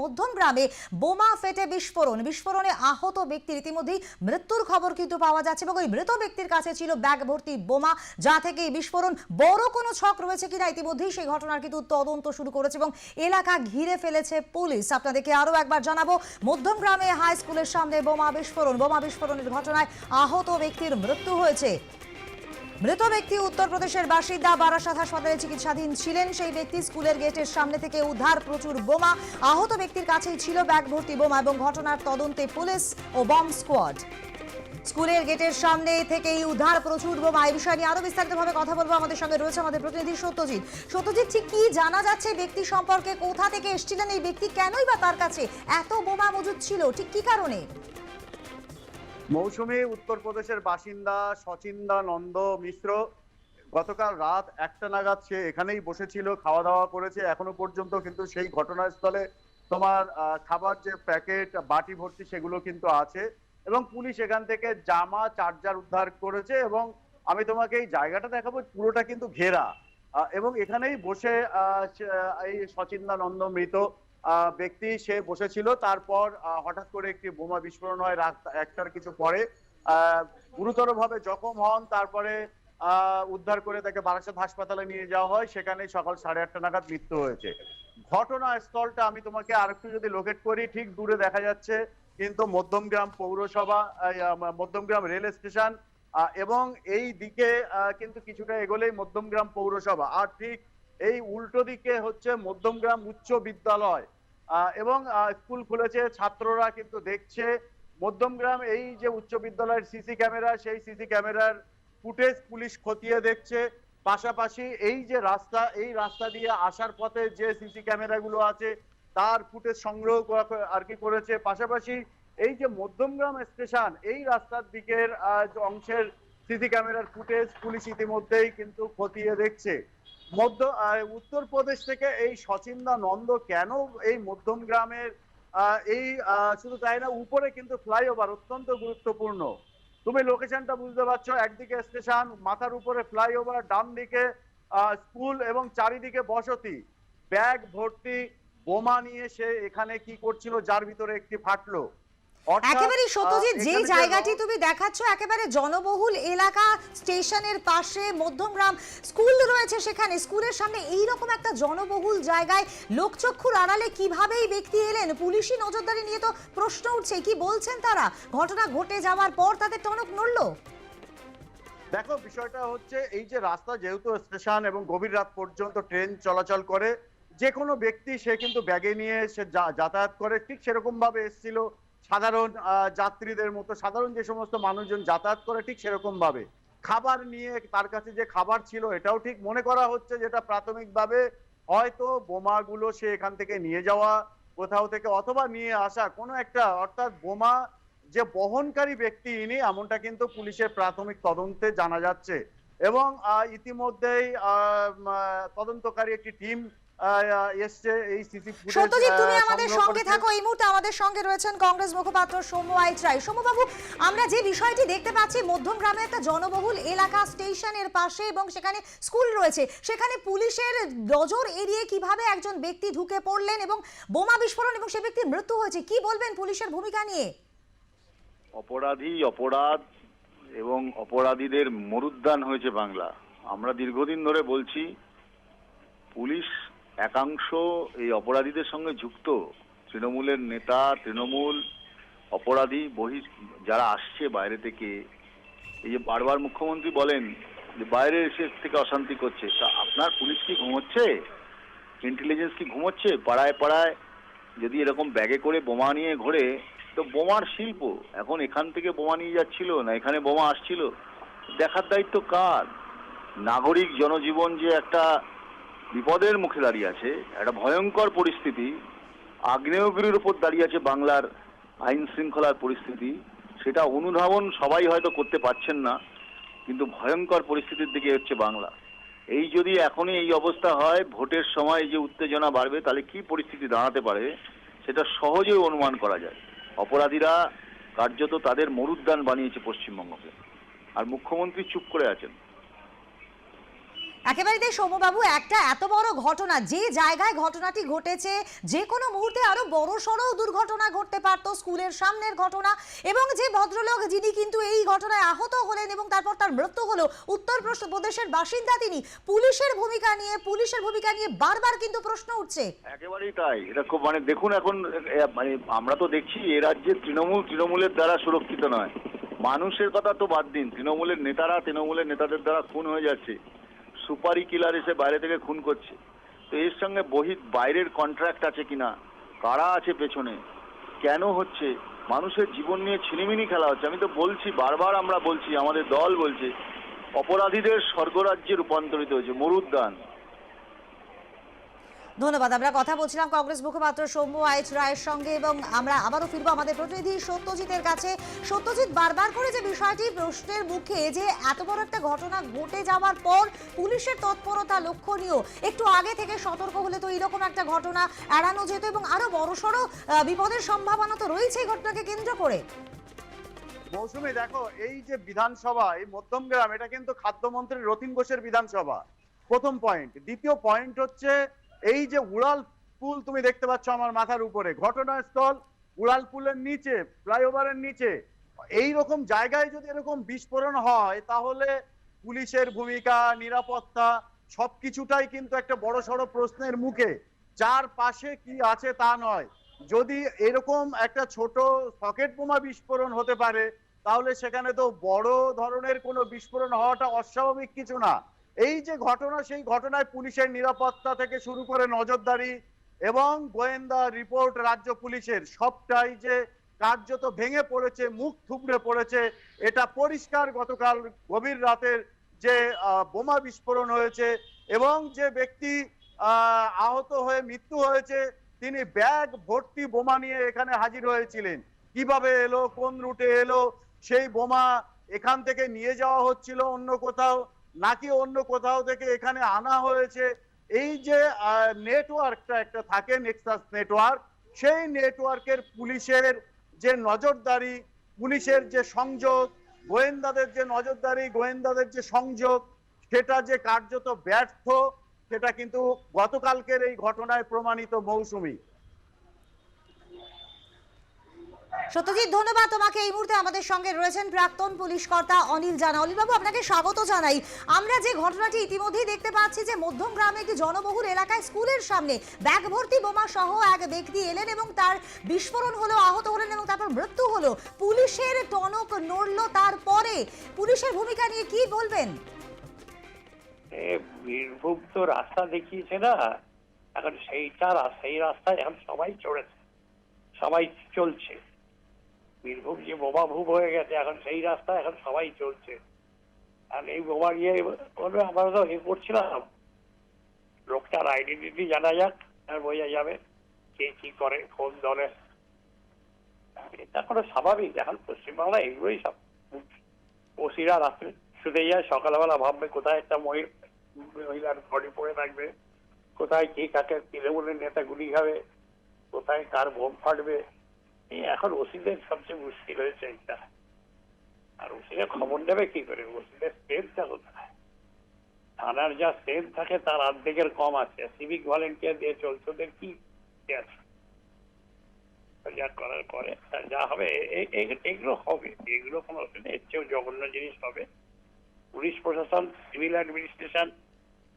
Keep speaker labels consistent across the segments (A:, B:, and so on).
A: মধ্যম গ্রামে বোমা ফেটে বিস্ফোরণ। বিস্ফোরণে আহত ব্যক্তির ইতিমধ্যেই মৃত্যুর খবর কিন্তু পাওয়া যাচ্ছে এবং ওই মৃত ব্যক্তির কাছে ছিল ব্যাগ ভর্তি বোমা, যা থেকে এই বিস্ফোরণ। বড় কোনো ছক রয়েছে কিনা ইতিমধ্যেই সেই ঘটনার কিন্তু তদন্ত শুরু করেছে এবং এলাকা ঘিরে ফেলেছে পুলিশ। আপনাদেরকে আরও একবার জানাব, মধ্যম গ্রামে হাই স্কুলের সামনে বোমা বিস্ফোরণ। বোমা বিস্ফোরণের ঘটনায় আহত ব্যক্তির মৃত্যু হয়েছে। মৃত ব্যক্তি উত্তরপ্রদেশের বাসিন্দা বারাসাত হাসপাতালে চিকিৎসাধীন ছিলেন। সেই ব্যক্তি স্কুলের গেটের সামনে থেকে উদ্ধার প্রচুর বোমা। আহত ব্যক্তির কাছেই ছিল ব্যাগ ভর্তি বোমা এবং ঘটনার তদন্তে পুলিশ ও বম স্কোয়াড। স্কুলের গেটের সামনে থেকেই উদ্ধার প্রচুর বোমা। এই বিষয় নিয়ে আরও বিস্তারিতভাবে কথা বলব। আমাদের সঙ্গে রয়েছে আমাদের প্রতিনিধি সত্যজিৎ। সত্যজিৎ, ঠিক কি জানা যাচ্ছে ব্যক্তি সম্পর্কে? কোথা থেকে এসেছিলেন এই ব্যক্তি? কেনই বা তার কাছে এত বোমা মজুদ ছিল? ঠিক কি কারণে?
B: মৌসুমী উত্তরপ্রদেশের বাসিন্দা সচিন্দা নন্দ মিশ্র। গতকাল রাত একটা নাগাদ সে এখানেই বসেছিল খাওয়া দাওয়া করেছে। এখনও পর্যন্ত কিন্তু সেই ঘটনাস্থলে তোমার খাবার যে প্যাকেট, বাটি ভর্তি সেগুলো কিন্তু আছে এবং পুলিশ এখান থেকে জামা, চার্জার উদ্ধার করেছে এবং আমি তোমাকে এই জায়গাটা দেখাবো, পুরোটা কিন্তু ঘেরা। এবং এখানেই বসে এই সচিন্দানন্দ মৃত। ব্যক্তি সে বসেছিল তারপর হঠাৎ করে একটি বোমা বিস্ফোরণ হয় রাত একটার কিছু পরে। আহ, গুরুতরভাবে জখম হন তারপরে উদ্ধার করে তাকে বারাসাত হাসপাতালে নিয়ে যাওয়া হয়। সেখানে সকাল সাড়ে আটটা নাগাদ মৃত্যু হয়েছে। ঘটনাস্থলটা আমি তোমাকে আরেকটু যদি লোকেট করি ঠিক দূরে দেখা যাচ্ছে কিন্তু মধ্যমগ্রাম পৌরসভা মধ্যমগ্রাম রেল স্টেশন এবং এই দিকে কিন্তু কিছুটা এগোলেই মধ্যমগ্রাম পৌরসভা। আর ঠিক এই উল্টো দিকে হচ্ছে মধ্যমগ্রাম উচ্চ বিদ্যালয়। এবং স্কুল খুলেছে, ছাত্ররা কিন্তু দেখছে মধ্যমগ্রাম এই যে উচ্চ বিদ্যালয়ের সিসি ক্যামেরা, সেই সিসি ক্যামেরার ফুটেজ পুলিশ খতিয়ে দেখছে। পাশাপাশি এই যে রাস্তা, এই রাস্তা দিয়ে আসার পথে যে সিসি ক্যামেরাগুলো আছে, তার ফুটেজ সংগ্রহ আর কি করেছে। পাশাপাশি এই যে মধ্যমগ্রাম স্টেশন, এই রাস্তার দিকের অংশের সিসি ক্যামেরার ফুটেজ পুলিশ ইতিমধ্যেই কিন্তু খতিয়ে দেখছে। মধ্য উত্তরপ্রদেশ থেকে এই সচিন্দা নন্দ কেন এই মধ্যম গ্রামের এই শুধু তাই না, উপরে কিন্তু ফ্লাইওভার অত্যন্ত গুরুত্বপূর্ণ। তুমি লোকেশনটা বুঝতে পারছ, একদিকে স্টেশন, মাথার উপরে ফ্লাইওভার ডান দিকে স্কুল এবং চারিদিকে বসতি। ব্যাগ ভর্তি, বোমা নিয়ে সে এখানে কি করছিল, যার ভিতরে একটি ফাটলো।
A: একেবারে সত্যজিৎ যেই
B: যে
A: জায়গাটি তুমি দেখাচ্ছ একেবারে জনবহুল এলাকা স্টেশনের পাশে মধ্যমগ্রাম স্কুল রয়েছে সেখানে। স্কুলের সামনে এই রকম একটা জনবহুল জায়গায় লোকচক্ষুর আড়ালে কীভাবে এই ব্যক্তি এলেন? পুলিশি নজরদারি নিয়ে তো প্রশ্ন উঠছে। কি বলছেন তারা? ঘটনা ঘটে যাওয়ার পর তাদের টনক নড়লো।
B: দেখো বিষয়টা হচ্ছে এই যে রাস্তা যেহেতু স্টেশন এবং গভীর রাত পর্যন্ত ট্রেন চলাচল করে যে কোনো ব্যক্তি সে কিন্তু ব্যাগে নিয়ে সে যাতায়াত করে ঠিক সেরকম ভাবে এসেছিল। সাধারণ যাত্রীদের মতো সাধারণ যে সমস্ত মানুষজন যাতায়াত করে ঠিক সেরকম ভাবে খাবার নিয়ে তার কাছে যে খাবার ছিল এটাও ঠিক মনে করা হচ্ছে যেটা প্রাথমিকভাবে হয়তো বোমাগুলো সে এখান থেকে নিয়ে যাওয়া, কোথাও থেকে অথবা নিয়ে আসা কোনো একটা, অর্থাৎ বোমা যে বহনকারী ব্যক্তি ইনি, এমনটা কিন্তু পুলিশের প্রাথমিক তদন্তে জানা যাচ্ছে। এবং ইতিমধ্যেই তদন্তকারী একটি টিম এসছে এই সিসি
A: সত্যজিৎ তুমি আমাদের সঙ্গে থাকো। এই মুহূর্তে আমাদের সঙ্গে রয়েছেন কংগ্রেস মুখপাত্র সৌম্য আইচ রায়। সৌম্যবাবু আমরা যে বিষয়টি দেখতে পাচ্ছি মধ্যম গ্রামে একটা জনবহুল এলাকা স্টেশনের পাশে এবং সেখানে স্কুল রয়েছে। সেখানে পুলিশের নজর এড়িয়ে কীভাবে একজন ব্যক্তি ঢুকে পড়লেন এবং বোমা বিস্ফোরণ এবং সে ব্যক্তির মৃত্যু হয়েছে কি বলবেন পুলিশের ভূমিকা নিয়ে?
C: অপরাধী অপরাধ এবং অপরাধীদের মরুদ্যান হয়েছে বাংলা। আমরা দীর্ঘদিন ধরে বলছি পুলিশ একাংশ এই অপরাধীদের সঙ্গে যুক্ত। তৃণমূলের নেতা, তৃণমূল অপরাধী বহি যারা আসছে বাইরে থেকে, এই যে বারবার মুখ্যমন্ত্রী বলেন যে বাইরে এসে থেকে অশান্তি করছে, তা আপনার পুলিশ কি ঘুমোচ্ছে? ইন্টেলিজেন্স কি ঘুমোচ্ছে? পাড়ায় পাড়ায় যদি এরকম ব্যাগে করে বোমা নিয়ে ঘোরে, তো বোমার শিল্প, এখন এখান থেকে বোমা নিয়ে যাচ্ছিল না এখানে বোমা আসছিল, দেখার দায়িত্ব কার? নাগরিক জনজীবন যে একটা বিপদের মুখে দাঁড়িয়ে আছে, একটা ভয়ঙ্কর পরিস্থিতি, আগ্নেয়গিরির উপর দাঁড়িয়ে আছে বাংলার আইন শৃঙ্খলার পরিস্থিতি, সেটা অনুধাবন সবাই হয়তো করতে পারছেন না, কিন্তু ভয়ঙ্কর পরিস্থিতির দিকে হচ্ছে বাংলা। এই যদি এখনই এই অবস্থা হয়, ভোটের সময় যে উত্তেজনা বাড়বে, তাহলে কি পরিস্থিতি দাঁড়াতে পারে, সেটা সহজেই অনুমান করা যায়। অপরাধীরা কার্যত তাদের মরুদ্যান বানিয়েছে পশ্চিমবঙ্গকে। আর মুখ্যমন্ত্রী চুপ করে আছেন।
A: একেবারে তাই সৌম্যবাবু, একটা এত বড় ঘটনা, যে জায়গায় ঘটনাটি ঘটেছে, যে কোনো মুহূর্তে আরও বড় সড়ো দুর্ঘটনা ঘটতে পারত, স্কুলের সামনের ঘটনা, এবং যে ভদ্রলোক যিনি কিন্তু এই ঘটনায় আহত হলেন এবং তারপর তার মৃত্যু হলো উত্তর প্রদেশের বাসিন্দা তিনি, পুলিশের ভূমিকা নিয়ে, পুলিশের ভূমিকা নিয়ে বারবার কিন্তু প্রশ্ন উঠছে।
C: একেবারেই তাই। এটা খুব মানে দেখুন এখন মানে আমরা তো দেখছি, এ রাজ্যে তৃণমূল তৃণমূলের দ্বারা সুরক্ষিত নয়। মানুষের কথা তো বাদ দিন, তৃণমূলের নেতারা, তৃণমূলের নেতাদের দ্বারা খুন হয়ে যাচ্ছে। সুপারি কিলার এসে বাইরে থেকে খুন করছে। তো এর সঙ্গে বহির বাইরের কন্ট্রাক্ট আছে কিনা? কারা আছে পেছনে? কেন হচ্ছে? মানুষের জীবন নিয়ে ছিনিমিনি খেলা হচ্ছে। আমি তো বলছি, বারবার আমরা বলছি, আমাদের দল বলছে, অপরাধীদের স্বর্গরাজ্যে রূপান্তরিত হয়েছে, মরুদ্যান।
A: ধন্যবাদ। আমরা কথা বলছিলাম কংগ্রেস মুখপাত্র সৌম্য আইচ রায়ের সঙ্গে এবং আমরা আবারও ফিরবো আমাদের প্রতিনিধি সত্যজিতের কাছে। সত্যজিৎ, বারবার করে যে বিষয়টি প্রশ্নের মুখে যে এত বড় একটা ঘটনা ঘটে যাওয়ার পর পুলিশের তৎপরতা লক্ষণীয়, একটু আগে থেকে সতর্ক হলে তো এরকম একটা ঘটনা এড়ানো যেত এবং আরও বড়সড় বিপদের সম্ভাবনা তো রয়েছে এই ঘটনাকে কেন্দ্র করে।
B: মৌসুমী, দেখো, এই যে বিধানসভা, এই মধ্যমগ্রাম এটা কিন্তু খাদ্যমন্ত্রী রতিন ঘোষের বিধানসভা। প্রথম পয়েন্ট দ্বিতীয় পয়েন্ট হচ্ছে এই যে উড়াল পুল তুমি দেখতে পাচ্ছ আমার মাথার উপরে, ঘটনাস্থল উড়াল পুলের নিচে, ফ্লাইওভারের নিচে। এই রকম জায়গায় যদি এরকম বিস্ফোরণ হয়, তাহলে পুলিশের ভূমিকা, নিরাপত্তা, সবকিছুটাই কিন্তু একটা বড় সড়ো প্রশ্নের মুখে। যার পাশে কি আছে তা নয়। যদি এরকম একটা ছোট সকেট বোমা বিস্ফোরণ হতে পারে, তাহলে সেখানে তো বড় ধরনের কোনো বিস্ফোরণ হওয়াটা অস্বাভাবিক কিছু না। এই যে ঘটনা সেই ঘটনায় পুলিশের নিরাপত্তা থেকে শুরু করে নজরদারি এবং গোয়েন্দা রিপোর্ট রাজ্য পুলিশের সবটাই যে কার্যত ভেঙে পড়েছে মুখ থুবড়ে পড়েছে এটা পরিষ্কার গতকাল গভীর রাতের যে বোমা বিস্ফোরণ হয়েছে এবং যে ব্যক্তি আহ, আহত হয়ে মৃত্যু হয়েছে তিনি ব্যাগ ভর্তি বোমা নিয়ে এখানে হাজির হয়েছিলেন। কীভাবে এলো কোন রুটে এলো সেই বোমা এখান থেকে নিয়ে যাওয়া হচ্ছিল অন্য কোথাও? নাকি অন্য কোথাও থেকে এখানে আনা হয়েছে? এই যে নেটওয়ার্কটা একটা থাকে নেক্সাস নেটওয়ার্ক সেই নেটওয়ার্কের পুলিশের যে নজরদারি, পুলিশের যে সংযোগ, গোয়েন্দাদের যে নজরদারি, গোয়েন্দাদের যে সংযোগ, সেটা যে কার্যত ব্যর্থ, সেটা কিন্তু গতকালকের এই ঘটনায় প্রমাণিত মৌসুমী।
A: সত্যজিৎ, ধন্যবাদ তোমাকে। এই মুহূর্তে আমাদের সঙ্গে রয়েছেন প্রাক্তন পুলিশ কর্তা অনিল জানা। অনিলবাবু, আপনাকে স্বাগত জানাই। আমরা যে ঘটনাটি ইতিমধ্যেই দেখতে পাচ্ছি যে মধ্যম গ্রামে একটি জনবহুল এলাকায় স্কুলের সামনে ব্যাগ ভর্তি বোমা সহ এক ব্যক্তি এলেন এবং তার বিস্ফোরণ হলো, আহত হলেন এবং তারপর মৃত্যু হলো। পুলিশের টনক নড়লো, তারপরে পুলিশের ভূমিকা নিয়ে কি বলবেন?
D: বীরভূম তো রাস্তা দেখিয়েছে না। এখন সেইটা সেই রাস্তায় এখন সবাই চড়েছে। সবাই চলছে। বীরভূম যে বোমা ভূম হয়ে গেছে, এখন সেই রাস্তা এখন সবাই চলছে। আর এই বোমা নিয়ে আমরা তো এ করছিলাম। লোকটার আইডেন্টিটি জানা যাক, আর বোঝা যাবে কে কি করে, কোন দলের এটা কোনো স্বাভাবিক, এখন পশ্চিমবাংলা এগুলোই সব। ওসিরা রাত্রে শুতে যায়, সকালবেলা ভাববে কোথায় একটা মহিলা, মহিলার বডি পড়ে থাকবে, কোথায় কে কাকে তৃণমূলের নেতা গুলি খাবে, কোথায় কার বোম ফাটবে। এখন ওসিদের সবচেয়ে মুশকিল হয়েছে এইটা। আর ওসিরা খবর নেবে কি করে? ওসিদের স্ট্রেংথটা কোথায়? থানার যা স্ট্রেংথ থাকে তার অর্ধেকের কম আছে। সিভিক ভলেন্টিয়ার দিয়ে চলছে ওদের কি আছে? যা করার করে যা হবে এগুলো হবে। এগুলো কোনো এর চেয়েও জঘন্য জিনিস হবে। পুলিশ প্রশাসন সিভিল অ্যাডমিনিস্ট্রেশন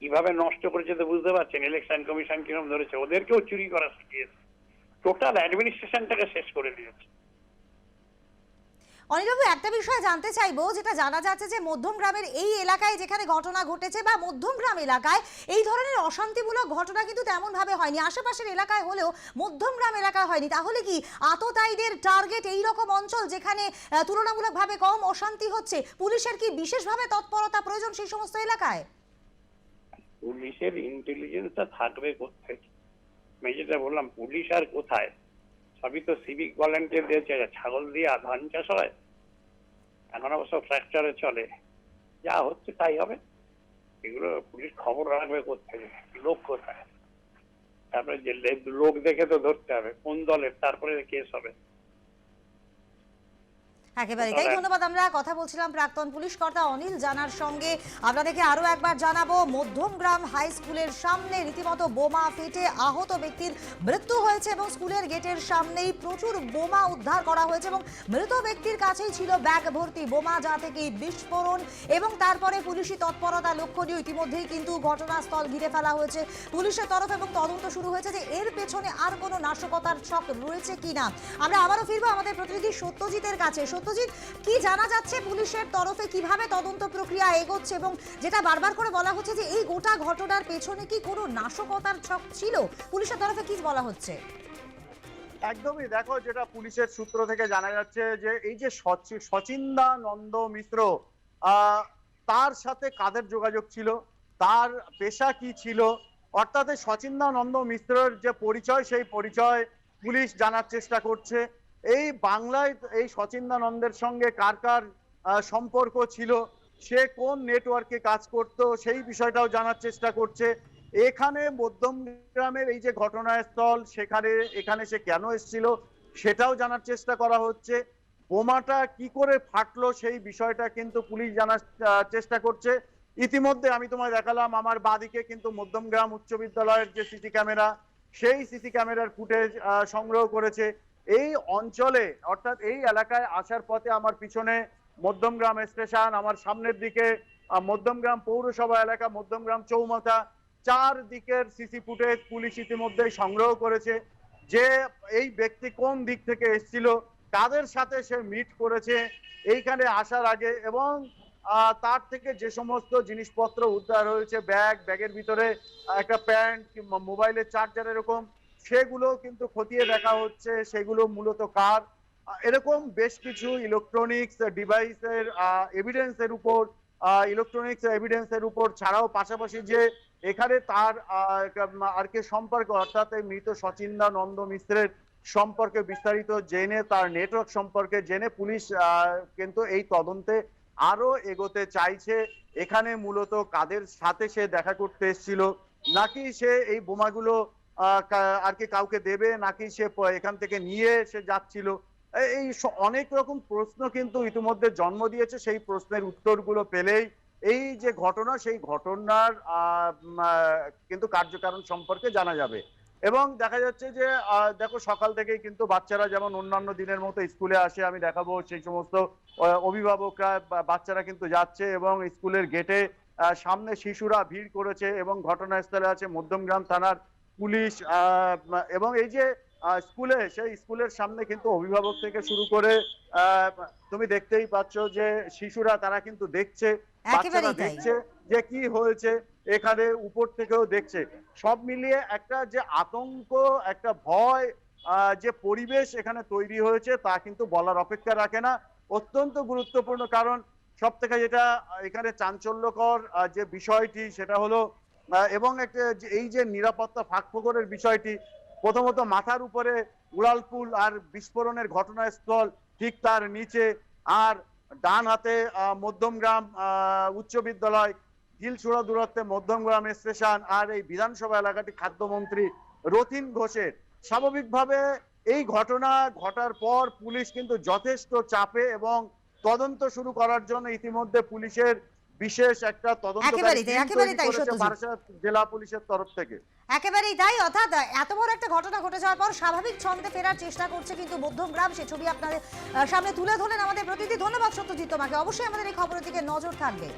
D: কীভাবে নষ্ট করেছে তো বুঝতে পারছেন? ইলেকশন কমিশন কিরম ধরেছে? ওদেরকেও চুরি করা শিখিয়েছে। টোটাল অ্যাডমিনিস্ট্রেশনটাকে শেষ করে দিয়েছে।
A: অনিলবাবু একটা বিষয় জানতে চাইব যেটা জানা যাচ্ছে যে মধ্যম গ্রামের এই এলাকায় যেখানে ঘটনা ঘটেছে বা মধ্যম গ্রাম এলাকায় এই ধরনের অশান্তিমূলক ঘটনা কিন্তু তেমন ভাবে হয়নি। আশেপাশের এলাকায় হলেও মধ্যম গ্রাম এলাকায় হয়নি। তাহলে কি আততায়ীদের টার্গেট এই রকম অঞ্চল যেখানে তুলনামূলকভাবে কম অশান্তি হচ্ছে পুলিশের কি বিশেষভাবে তৎপরতা প্রয়োজন সেই সমস্ত এলাকায়?
D: পুলিশের ইন্টেলিজেন্সটা থাকবে কোথায় আমি বললাম, পুলিশ আর কোথায়? সবই তো সিভিক ভলেন্টিয়ার দিয়েছে ছাগল দিয়ে ধান চাষ হয়। এখন অবশ্য ফ্র্যাকচারে চলে। যা হচ্ছে তাই হবে। এগুলো পুলিশ খবর রাখবে কোথায়, লোক কোথায়? তারপরে যে লোক দেখে তো ধরতে হবে, কোন দলের, তারপরে কেস হবে।
A: একেবারে। তাই ধন্যবাদ আমরা কথা বলছিলাম প্রাক্তন পুলিশ কর্তা অনিল জানার সঙ্গে। আপনাদেরকে আরও একবার জানাব মধ্যমগ্রাম হাই স্কুলের সামনে রীতিমতো বোমা ফেটে আহত ব্যক্তির মৃত্যু হয়েছে এবং স্কুলের গেটের সামনেই প্রচুর বোমা উদ্ধার করা হয়েছে এবং মৃত ব্যক্তির কাছেই ছিল ব্যাগ ভর্তি বোমা যা থেকে বিস্ফোরণ এবং তারপরে পুলিশি তৎপরতা লক্ষণীয়। ইতিমধ্যেই কিন্তু ঘটনাস্থল ঘিরে ফেলা হয়েছে পুলিশের তরফ এবং তদন্ত শুরু হয়েছে যে এর পেছনে আর কোনো নাশকতার ছক রয়েছে কিনা। আমরা আবারও ফিরবো আমাদের প্রতিনিধি সত্যজিতের কাছে। সত্যজিৎ কি জানা যাচ্ছে পুলিশের তরফে? কীভাবে তদন্ত প্রক্রিয়া এগোচ্ছে এবং যেটা বারবার করে বলা হচ্ছে যে এই গোটা ঘটনার পেছনে কি কোনো নাশকতার ছক ছিল? পুলিশের তরফে কি বলা হচ্ছে?
B: একদমই। দেখো যেটা পুলিশের সূত্র থেকে জানা যাচ্ছে যে এই যে সচিন্দা নন্দ আহ, তার সাথে কাদের যোগাযোগ ছিল? তার পেশা কি ছিল? অর্থাৎ সচিন্দা নন্দ মিশ্রের যে পরিচয় সেই পরিচয় পুলিশ জানার চেষ্টা করছে। এই বাংলায় এই সচিন্দানন্দের সঙ্গে কার কার সম্পর্ক ছিল, সে কোন নেটওয়ার্কে কাজ করত, সেই বিষয়টাও জানার চেষ্টা করছে। এখানে মধ্যম গ্রামের এই যে ঘটনাস্থল, সেখানে, এখানে সে কেন এসেছিল, সেটাও জানার চেষ্টা করা হচ্ছে। বোমাটা কি করে ফাটলো, সেই বিষয়টা কিন্তু পুলিশ জানার চেষ্টা করছে। ইতিমধ্যে আমি তোমায় দেখালাম, আমার বাদিকে কিন্তু মধ্যমগ্রাম উচ্চ বিদ্যালয়ের যে সিসি ক্যামেরা, সেই সিসি ক্যামেরার ফুটেজ সংগ্রহ করেছে। এই অঞ্চলে, অর্থাৎ এই এলাকায় আসার পথে আমার পিছনে মধ্যমগ্রাম স্টেশন, আমার সামনের দিকে মধ্যমগ্রাম পৌরসভা এলাকা, মধ্যমগ্রাম চৌমাথা, চার দিকের সিসি ফুটেজ পুলিশ ইতিমধ্যে সংগ্রহ করেছে। যে এই ব্যক্তি কোন দিক থেকে এসেছিল, কাদের সাথে সে মিট করেছে, এইখানে আসার আগে এবং তার থেকে যে সমস্ত জিনিসপত্র উদ্ধার হয়েছে, ব্যাগ, ব্যাগের ভিতরে একটা প্যান্ট কিংবা মোবাইলের চার্জার এরকম সেগুলো কিন্তু খতিয়ে দেখা হচ্ছে, সেগুলো মূলত কার? এরকম বেশ কিছু ইলেকট্রনিক্স ডিভাইসের এভিডেন্সের উপর ইলেকট্রনিক্স এভিডেন্সের উপর ছাড়াও পাশাপাশি যে এখানে তার আর কে সম্পর্ক, অর্থাৎ মৃত সচিন্দা নন্দ মিশ্রের সম্পর্কে বিস্তারিত জেনে, তার নেটওয়ার্ক সম্পর্কে জেনে পুলিশ কিন্তু এই তদন্তে আরও এগোতে চাইছে। এখানে মূলত কাদের সাথে সে দেখা করতে এসেছিল? নাকি সে এই বোমাগুলো আর কি কাউকে দেবে নাকি সে এখান থেকে নিয়ে সে যাচ্ছিল। এই অনেক রকম প্রশ্ন কিন্তু ইতিমধ্যে জন্ম দিয়েছে। সেই প্রশ্নের উত্তরগুলো পেলেই এই যে ঘটনা, সেই ঘটনার কিন্তু কার্যকারণ সম্পর্কে জানা যাবে। এবং দেখা যাচ্ছে যে দেখো সকাল থেকেই কিন্তু বাচ্চারা যেমন অন্যান্য দিনের মতো স্কুলে আসে, আমি দেখাবো সেই সমস্ত অভিভাবকরা বাচ্চারা কিন্তু যাচ্ছে এবং স্কুলের গেটে সামনে শিশুরা ভিড় করেছে এবং ঘটনাস্থলে আছে মধ্যমগ্রাম থানার পুলিশ এবং এই যে স্কুলে সেই স্কুলের সামনে কিন্তু অভিভাবক থেকে শুরু করে তুমি দেখতেই পাচ্ছ যে শিশুরা তারা কিন্তু দেখছে বাচ্চারা দেখছে যে কি হয়েছে এখানে উপর থেকেও দেখছে। সব মিলিয়ে একটা যে আতঙ্ক একটা ভয় আহ, যে পরিবেশ এখানে তৈরি হয়েছে তা কিন্তু বলার অপেক্ষা রাখে না। অত্যন্ত গুরুত্বপূর্ণ কারণ সব থেকে যেটা এখানে চাঞ্চল্যকর যে বিষয়টি সেটা হলো এবং এই যে নিরাপত্তা ফাঁকফোকরের বিষয়টি, প্রথমত মাথার উপরে উড়ালপুল আর বিস্ফোরণের ঘটনাস্থল ঠিক তার নিচে, আর ডান হাতে মধ্যমগ্রাম উচ্চ বিদ্যালয় ঢিলছুড়া দূরত্বে মধ্যমগ্রাম স্টেশন, আর এই বিধানসভা এলাকাটি খাদ্যমন্ত্রী রতিন ঘোষের। স্বাভাবিকভাবে এই ঘটনা ঘটার পর পুলিশ কিন্তু যথেষ্ট চাপে এবং তদন্ত শুরু করার জন্য ইতিমধ্যে পুলিশের বিশেষ একটা জেলা পুলিশের তরফ থেকে।
A: একেবারেই তাই অর্থাৎ এত বড় একটা ঘটনা ঘটে যাওয়ার পর স্বাভাবিক ছন্দে ফেরার চেষ্টা করছে কিন্তু মধ্যমগ্রাম সে ছবি আপনাদের সামনে তুলে ধরলেন আমাদের প্রতিনিধি। ধন্যবাদ সত্যজিৎ তোমাকে। অবশ্যই আমাদের এই খবরের দিকে নজর থাকবে।